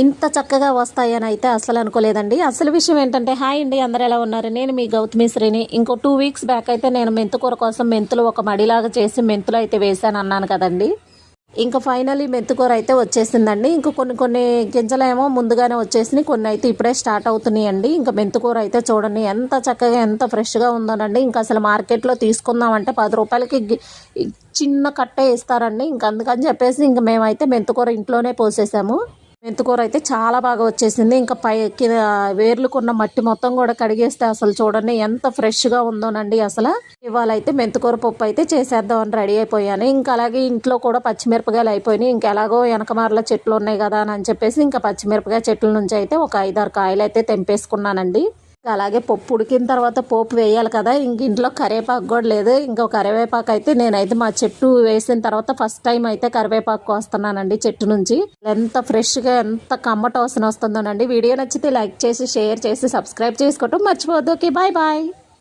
ఇంత చక్కగా వస్తాయని అయితే అసలు అనుకోలేదండి. అసలు విషయం ఏంటంటే హాయ్ అండి అందరు ఎలా ఉన్నారు? నేను మీ గౌతమి శ్రీని. ఇంకో టూ వీక్స్ బ్యాక్ అయితే నేను మెంతుకూర కోసం మెంతులు ఒక మడిలాగా చేసి మెంతులు అయితే వేసాను అన్నాను కదండి. ఇంకా ఫైనలీ మెంతుకూర అయితే వచ్చేసిందండి. ఇంకా కొన్ని కొన్ని గింజలేమో ముందుగానే వచ్చేసినాయి. కొన్ని అయితే ఇప్పుడే స్టార్ట్ అవుతున్నాయండి. ఇంకా మెంతుకూర అయితే చూడండి ఎంత చక్కగా ఎంత ఫ్రెష్గా ఉందోనండి. ఇంకా అసలు మార్కెట్లో తీసుకుందామంటే పది రూపాయలకి చిన్న కట్టే ఇస్తారండి. ఇంకా అందుకని చెప్పేసి ఇంకా మేమైతే మెంతుకూర ఇంట్లోనే పోసేసాము. మెంతుకూర అయితే చాలా బాగా వచ్చేసింది. ఇంకా పై కింద వేర్లుకున్న మట్టి మొత్తం కూడా కడిగేస్తే అసలు చూడండి ఎంత ఫ్రెష్గా ఉందోనండి అసలు. ఇవాళ అయితే మెంతుకూర పప్పు అయితే చేసేద్దాం అని రెడీ అయిపోయాను. ఇంకా అలాగే ఇంట్లో కూడా పచ్చిమిరపకాయలు అయిపోయినాయి. ఇంకా ఎలాగో వెనకమారల చెట్లు ఉన్నాయి కదా అని చెప్పేసి ఇంకా పచ్చిమిరపకాయ చెట్ల నుంచి అయితే ఒక ఐదారు కాయలు అయితే తెంపేసుకున్నానండి. అలాగే పప్పు ఉడికిన తర్వాత పోపు వేయాలి కదా. ఇంక ఇంట్లో కరివేపాకు కూడా లేదు. ఇంకో కరివేపాకు అయితే నేనైతే మా చెట్టు వేసిన తర్వాత ఫస్ట్ టైం అయితే కరివేపాకు కోస్తున్నానండి చెట్టు నుంచి. ఎంత ఫ్రెష్గా ఎంత కమ్మట వాసన వస్తుందోనండి. వీడియో నచ్చితే లైక్ చేసి షేర్ చేసి సబ్స్క్రైబ్ చేసుకోవటం మర్చిపోవద్దు. Okay bye bye.